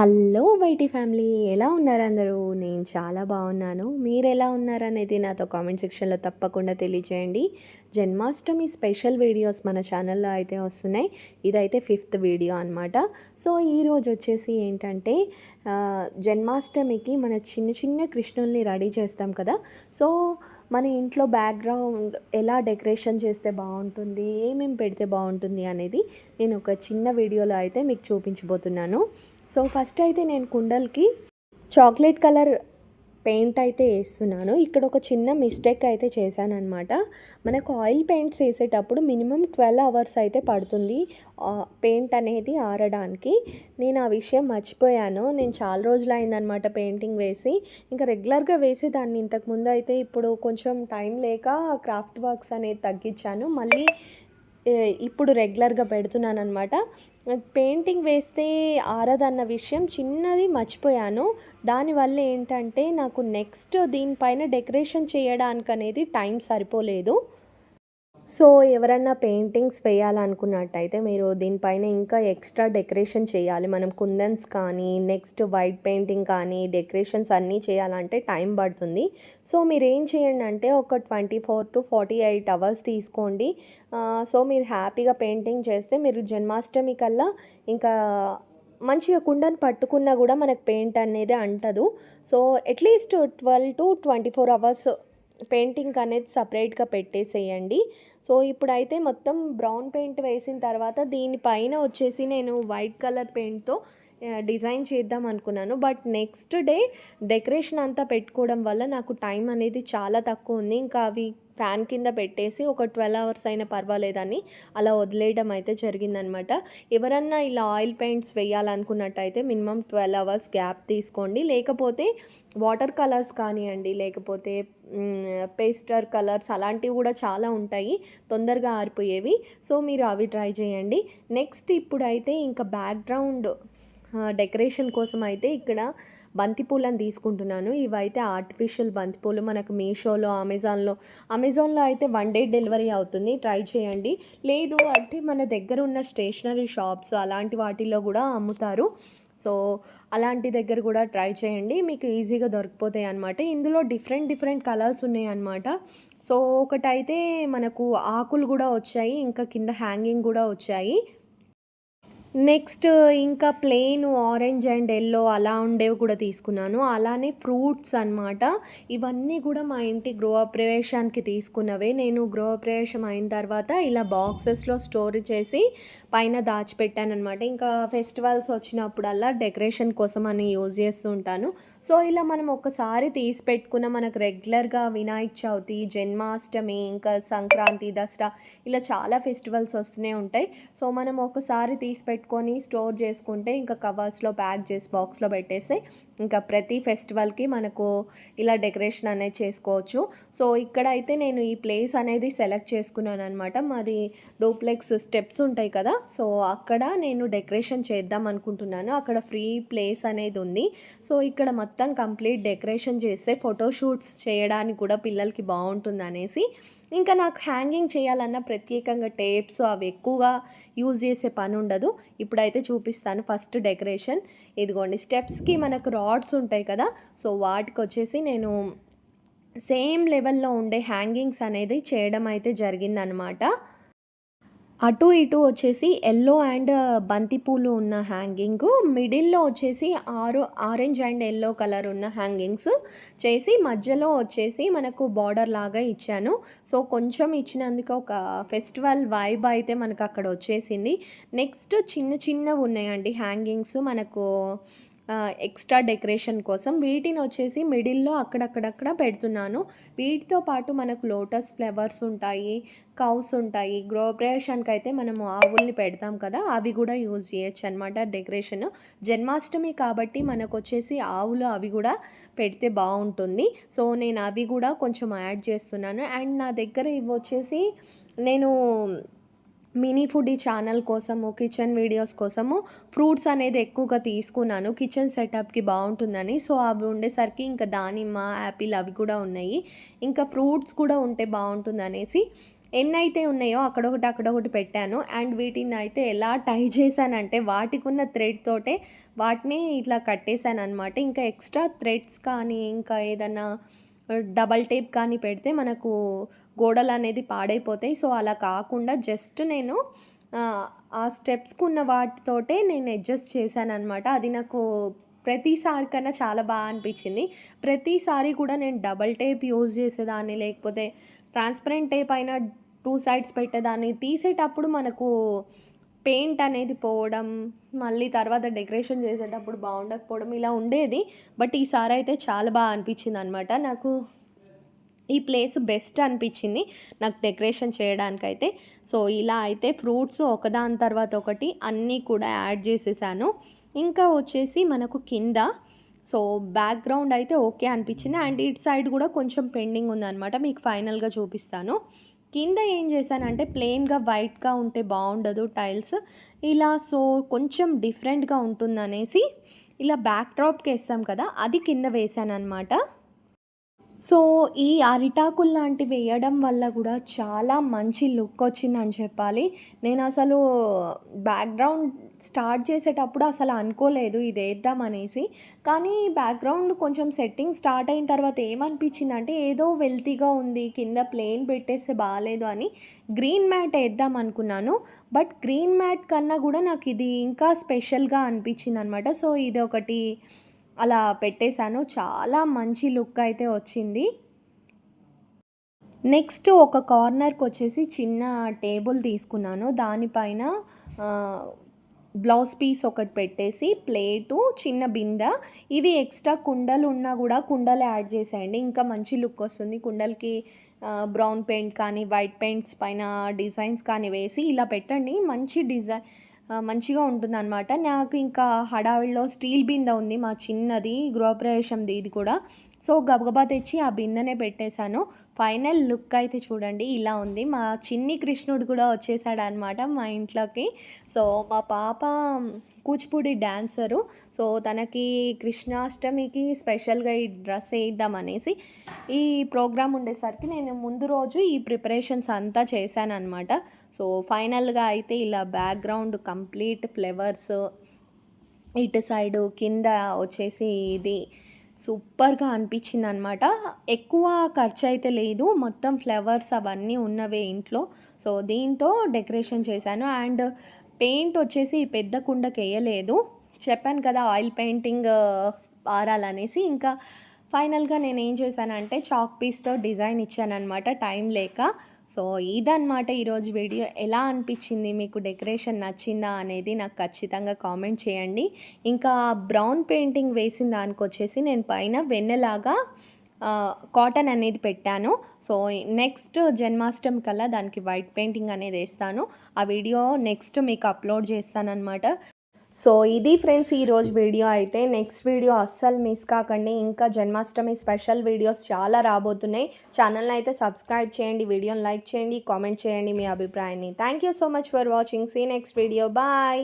Hello బయటి family ఎలా ఉన్నారు అందరూ? నేను చాలా బాగున్నాను. మీరు ఎలా ఉన్నారనేది నాతో కామెంట్ సెక్షన్లో తప్పకుండా తెలియజేయండి జన్మాష్టమి స్పెషల్ వీడియోస్ మన ఛానల్లో అయితే వస్తున్నాయి. ఇదైతే ఫిఫ్త్ వీడియో అనమాట సో ఈరోజు వచ్చేసి ఏంటంటే జన్మాష్టమికి మన చిన్న చిన్న కృష్ణుల్ని రెడీ చేస్తాం కదా. సో మన ఇంట్లో బ్యాక్గ్రౌండ్ ఎలా డెకరేషన్ చేస్తే బాగుంటుంది ఏమేమి పెడితే బాగుంటుంది అనేది నేను ఒక చిన్న వీడియోలో అయితే మీకు చూపించబోతున్నాను. సో ఫస్ట్ అయితే నేను కుండలకి చాక్లెట్ కలర్ పెయింట్ అయితే వేస్తున్నాను. ఇక్కడ ఒక చిన్న మిస్టేక్ అయితే చేశానమాట మనకు ఆయిల్ పెయింట్స్ వేసేటప్పుడు మినిమం ట్వెల్వ్ అవర్స్ అయితే పడుతుంది పెయింట్ అనేది ఆరడానికి. నేను ఆ విషయం మర్చిపోయాను. నేను చాలా రోజులు అయిందనమాట పెయింటింగ్ వేసి. ఇంకా రెగ్యులర్గా వేసేదాన్ని. ఇంతకుముందు అయితే ఇప్పుడు కొంచెం టైం లేక క్రాఫ్ట్ వర్క్స్ అనేది తగ్గించాను. మళ్ళీ ఇప్పుడు రెగ్యులర్గా పెడుతున్నాను అనమాట పెయింటింగ్ వేస్తే ఆరదన్న విషయం చిన్నది మర్చిపోయాను. దానివల్ల ఏంటంటే నాకు నెక్స్ట్ దీనిపైన డెకరేషన్ చేయడానికి అనేది టైం సరిపోలేదు. సో ఎవరన్నా పెయింటింగ్స్ వేయాలనుకున్నట్టయితే మీరు దీనిపైన ఇంకా ఎక్స్ట్రా డెకరేషన్ చేయాలి. మనం కుందన్స్ కానీ నెక్స్ట్ వైట్ పెయింటింగ్ కానీ డెకరేషన్స్ అన్నీ చేయాలంటే టైం పడుతుంది. సో మీరు ఏం చేయండి అంటే ఒక twenty four to forty eight hours తీసుకోండి. సో మీరు హ్యాపీగా పెయింటింగ్ చేస్తే మీరు జన్మాష్టమి కల్లా ఇంకా మంచిగా కుండను పట్టుకున్నా కూడా మనకు పెయింట్ అనేది అంటదు. So at least twelve to twenty four hours painting అనేది సపరేట్గా పెట్టేసేయండి. సో ఇప్పుడైతే మొత్తం బ్రౌన్ పెయింట్ వేసిన తర్వాత దీనిపైన వచ్చేసి నేను వైట్ కలర్ పెయింట్తో డిజైన్ చేద్దాం అనుకున్నాను. బట్ నెక్స్ట్ డే డెకరేషన్ అంతా పెట్టుకోవడం వల్ల నాకు టైం అనేది చాలా తక్కువ ఉంది. ఇంకా అవి ఫ్యాన్ కింద పెట్టేసి ఒక ట్వెల్వ్ అవర్స్ అయినా పర్వాలేదని అలా వదిలేయడం అయితే జరిగిందనమాట. ఎవరన్నా ఇలా ఆయిల్ పెయింట్స్ వేయాలనుకున్నట్టయితే మినిమం ట్వెల్వ్ అవర్స్ గ్యాప్ తీసుకోండి. లేకపోతే వాటర్ కలర్స్ కానివ్వండి లేకపోతే పేస్టర్ కలర్స్ అలాంటివి కూడా చాలా ఉంటాయి. తొందరగా ఆరిపోయేవి. సో మీరు అవి ట్రై చేయండి. నెక్స్ట్ ఇప్పుడైతే ఇంకా బ్యాక్గ్రౌండ్ డెకరేషన్ కోసం అయితే ఇక్కడ బంతిపూలను తీసుకుంటున్నాను. ఇవైతే ఆర్టిఫిషియల్ బంతిపూలు మనకు మీషోలో అమెజాన్లో అమెజాన్లో అయితే వన్ డే డెలివరీ అవుతుంది. ట్రై చేయండి. లేదు అంటే మన దగ్గర ఉన్న స్టేషనరీ షాప్స్ అలాంటి వాటిల్లో కూడా అమ్ముతారు. సో అలాంటి దగ్గర కూడా ట్రై చేయండి. మీకు ఈజీగా దొరికిపోతాయి అనమాట ఇందులో డిఫరెంట్ డిఫరెంట్ కలర్స్ ఉన్నాయి అనమాట సో ఒకటైతే మనకు ఆకులు కూడా వచ్చాయి. ఇంకా కింద హ్యాంగింగ్ కూడా వచ్చాయి. నెక్స్ట్ ఇంకా ప్లెయిన్ ఆరెంజ్ అండ్ ఎల్లో అలా ఉండేవి కూడా తీసుకున్నాను. అలానే ఫ్రూట్స్ అన్నమాట. ఇవన్నీ కూడా మా ఇంటి గృహప్రవేశానికి తీసుకున్నవే. నేను గృహప్రవేశం అయిన తర్వాత ఇలా బాక్సెస్లో స్టోర్ చేసి పైన దాచిపెట్టాను అనమాట ఇంకా ఫెస్టివల్స్ వచ్చినప్పుడల్లా డెకరేషన్ కోసం అని యూజ్ చేస్తూ ఉంటాను. సో ఇలా మనం ఒకసారి తీసి పెట్టుకున్న మనకు రెగ్యులర్గా వినాయక చవితి జన్మాష్టమి ఇంకా సంక్రాంతి దసరా ఇలా చాలా ఫెస్టివల్స్ వస్తూనే ఉంటాయి. సో మనం ఒకసారి తీసి పెట్టుకొని స్టోర్ చేసుకుంటే ఇంకా కవర్స్లో ప్యాక్ చేసి బాక్స్లో పెట్టేస్తే ఇంకా ప్రతి ఫెస్టివల్కి మనకు ఇలా డెకరేషన్ అనేది చేసుకోవచ్చు. సో ఇక్కడైతే నేను ఈ ప్లేస్ అనేది సెలెక్ట్ చేసుకున్నాను అనమాట మాది డూప్లెక్స్ స్టెప్స్ ఉంటాయి కదా సో అక్కడ నేను డెకరేషన్ చేద్దాం అనుకుంటున్నాను. అక్కడ ఫ్రీ ప్లేస్ అనేది ఉంది. సో ఇక్కడ మొత్తం కంప్లీట్ డెకరేషన్ చేస్తే ఫోటోషూట్స్ చేయడానికి కూడా పిల్లలకి బాగుంటుంది అనేసి ఇంకా నాకు హ్యాంగింగ్ చేయాలన్న ప్రత్యేకంగా టేప్స్ అవి ఎక్కువగా యూజ్ చేసే పని ఉండదు. ఇప్పుడైతే చూపిస్తాను ఫస్ట్ డెకరేషన్ ఇదిగోండి స్టెప్స్కి మనకు రాడ్స్ ఉంటాయి కదా సో వాటికి వచ్చేసి నేను సేమ్ లెవెల్లో ఉండే హ్యాంగింగ్స్ అనేది చేయడం అయితే జరిగిందనమాట అటు ఇటు వచ్చేసి ఎల్లో అండ్ uh, బంతిపూలు ఉన్న హ్యాంగింగ్ మిడిల్లో వచ్చేసి ఆరు ఆరెంజ్ అండ్ ఎల్లో కలర్ ఉన్న హ్యాంగింగ్స్ చేసి మధ్యలో వచ్చేసి మనకు బార్డర్ లాగా ఇచ్చాను. సో కొంచెం ఇచ్చినందుకు ఒక ఫెస్టివల్ వైబ్ అయితే మనకు అక్కడ వచ్చేసింది. నెక్స్ట్ చిన్న చిన్నవి ఉన్నాయండి హ్యాంగింగ్స్ మనకు ఎక్స్ట్రా డెకరేషన్ కోసం వీటిని వచ్చేసి మిడిల్లో అక్కడక్కడక్కడ పెడుతున్నాను. వీటితో పాటు మనకు లోటస్ ఫ్లవర్స్ ఉంటాయి కౌస్ ఉంటాయి. గృహప్రవేశానికి అయితే మనము ఆవుల్ని పెడతాం కదా అవి కూడా యూజ్ చేయొచ్చు అనమాట డెకరేషన్ జన్మాష్టమి కాబట్టి మనకు వచ్చేసి ఆవులు అవి కూడా పెడితే బాగుంటుంది. సో నేను అవి కూడా కొంచెం యాడ్ చేస్తున్నాను. అండ్ నా దగ్గర ఇవి వచ్చేసి నేను మినీ ఫుడీ ఛానల్ కోసము కిచెన్ వీడియోస్ కోసము ఫ్రూట్స్ అనేది ఎక్కువగా తీసుకున్నాను. కిచెన్ సెటప్కి బాగుంటుందని. సో అవి ఉండేసరికి ఇంకా దానిమ్మ యాపిల్ అవి కూడా ఉన్నాయి. ఇంకా ఫ్రూట్స్ కూడా ఉంటే బాగుంటుంది అనేసి ఎన్నైతే ఉన్నాయో అక్కడొకటి అక్కడొకటి పెట్టాను. అండ్ వీటిని అయితే ఎలా టై చేశానంటే వాటికి ఉన్న థ్రెడ్ తోటే వాటిని ఇట్లా కట్టేశాను అనమాట ఇంకా ఎక్స్ట్రా థ్రెడ్స్ కానీ ఇంకా ఏదన్నా డబల్ టేప్ కానీ పెడితే మనకు గోడలు అనేది పాడైపోతాయి. సో అలా కాకుండా జస్ట్ నేను ఆ, స్టెప్స్కి ఉన్న వాటితోటే నేను అడ్జస్ట్ చేశాను అనమాట అది నాకు ప్రతిసారి కన్నా చాలా బాగా అనిపించింది. ప్రతిసారి కూడా నేను డబల్ టేప్ యూజ్ చేసేదాన్ని లేకపోతే ట్రాన్స్పరెంట్ టేప్ అయినా టూ సైడ్స్ పెట్టేదాన్ని. తీసేటప్పుడు మనకు పెయింట్ అనేది పోవడం మళ్ళీ తర్వాత డెకరేషన్ చేసేటప్పుడు బాగుండకపోవడం ఇలా ఉండేది. బట్ ఈసారి అయితే చాలా బాగా అనిపించింది అనమాట నాకు ఈ ప్లేస్ బెస్ట్ అనిపించింది నాకు డెకరేషన్ చేయడానికైతే. సో ఇలా అయితే ఫ్రూట్స్ ఒకదాని తర్వాత ఒకటి అన్నీ కూడా యాడ్ చేసేసాను. ఇంకా వచ్చేసి మనకు కింద సో బ్యాక్గ్రౌండ్ అయితే ఓకే అనిపించింది. అండ్ ఇటు సైడ్ కూడా కొంచెం పెండింగ్ ఉందన్నమాట మీకు ఫైనల్గా చూపిస్తాను. కింద ఏం చేశానంటే ప్లెయిన్గా వైట్గా ఉంటే బాగుండదు టైల్స్. ఇలా సో కొంచెం డిఫరెంట్గా ఉంటుందనేసి ఇలా బ్యాక్ డ్రాప్కి వేస్తాం కదా అది కింద వేసాను అనమాట సో ఈ అరిటాకులు లాంటివి వేయడం వల్ల కూడా చాలా మంచి లుక్ వచ్చిందని చెప్పాలి. నేను అసలు బ్యాక్గ్రౌండ్ స్టార్ట్ చేసేటప్పుడు అసలు అనుకోలేదు ఇది వేద్దాం అనేసి. కానీ బ్యాక్గ్రౌండ్ కొంచెం సెట్టింగ్ స్టార్ట్ అయిన తర్వాత ఏమనిపించింది అంటే ఏదో వెల్తీగా ఉంది కింద ప్లేన్ పెట్టేస్తే బాగాలేదు అని గ్రీన్ మ్యాట్ వేద్దాం అనుకున్నాను. బట్ గ్రీన్ మ్యాట్ కన్నా కూడా నాకు ఇది ఇంకా స్పెషల్గా అనిపించింది అనమాట సో ఇది ఒకటి అలా పెట్టేశాను. చాలా మంచి లుక్ అయితే వచ్చింది. నెక్స్ట్ ఒక కార్నర్కి వచ్చేసి చిన్న టేబుల్ తీసుకున్నాను. దానిపైన బ్లౌజ్ పీస్ ఒకటి పెట్టేసి ప్లేటు చిన్న బిందె. ఇవి ఎక్స్ట్రా కుండలు ఉన్నా కూడా కుండలు యాడ్ చేసేయండి. ఇంకా మంచి లుక్ వస్తుంది. కుండలకి బ్రౌన్ పెయింట్ కానీ వైట్ పెయింట్స్ పైన డిజైన్స్ కానీ వేసి ఇలా పెట్టండి. మంచి డిజైన్ మంచిగా ఉంటుందన్నమాట. నాకు ఇంకా హడావిడిలో స్టీల్ బిందె ఉంది మా చిన్నది గృహప్రవేశంది ఇది కూడా. సో గబగబా తెచ్చి ఆ బిందెనే పెట్టేశాను. ఫైనల్ లుక్ అయితే చూడండి ఇలా ఉంది. మా చిన్ని కృష్ణుడు కూడా వచ్చేసాడు అనమాట మా ఇంట్లోకి. సో మా పాప కూచిపూడి డాన్సరు. సో తనకి కృష్ణాష్టమికి స్పెషల్గా ఈ డ్రెస్ వేద్దాం అనేసి ఈ ప్రోగ్రామ్ ఉండేసరికి నేను ముందు రోజు ఈ ప్రిపరేషన్స్ అంతా చేశాను అనమాట సో ఫైనల్గా అయితే ఇలా బ్యాక్గ్రౌండ్ కంప్లీట్ ఫ్లేవర్స్ ఇటు సైడు కింద వచ్చేసి ఇది సూపర్గా అనిపించింది అనమాట ఎక్కువ ఖర్చు అయితే లేదు. మొత్తం ఫ్లవర్స్ అవన్నీ ఉన్నవే ఇంట్లో. సో దీంతో డెకరేషన్ చేశాను. అండ్ పెయింట్ వచ్చేసి పెద్ద కుండకి వేయలేదు. చెప్పాను కదా ఆయిల్ పెయింటింగ్ ఆరాలనేసి ఇంకా ఫైనల్గా నేను ఏం చేశానంటే చాక్ పీస్తో డిజైన్ ఇచ్చాను అనమాట టైం లేక. సో ఇదన్నమాట ఈరోజు వీడియో. ఎలా అనిపించింది? మీకు డెకరేషన్ నచ్చిందా అనేది నాకు ఖచ్చితంగా కామెంట్ చేయండి. ఇంకా బ్రౌన్ పెయింటింగ్ వేసిన దానికి వచ్చేసి నేను పైన వెన్నెలాగా కాటన్ అనేది పెట్టాను. సో నెక్స్ట్ జన్మాష్టమి కల్లా దానికి వైట్ పెయింటింగ్ అనేది వేస్తాను. ఆ వీడియో నెక్స్ట్ మీకు అప్లోడ్ చేస్తానన్నమాట. సో ఇది ఫ్రెండ్స్ ఈరోజు వీడియో అయితే నెక్స్ట్ వీడియో అస్సలు మిస్ కాకండి. ఇంకా జన్మాష్టమి స్పెషల్ వీడియోస్ చాలా రాబోతున్నాయి. ఛానల్ని అయితే సబ్స్క్రైబ్ చేయండి వీడియోని లైక్ చేయండి కామెంట్ చేయండి మీ అభిప్రాయాన్ని. Thank you so much for watching see next video bye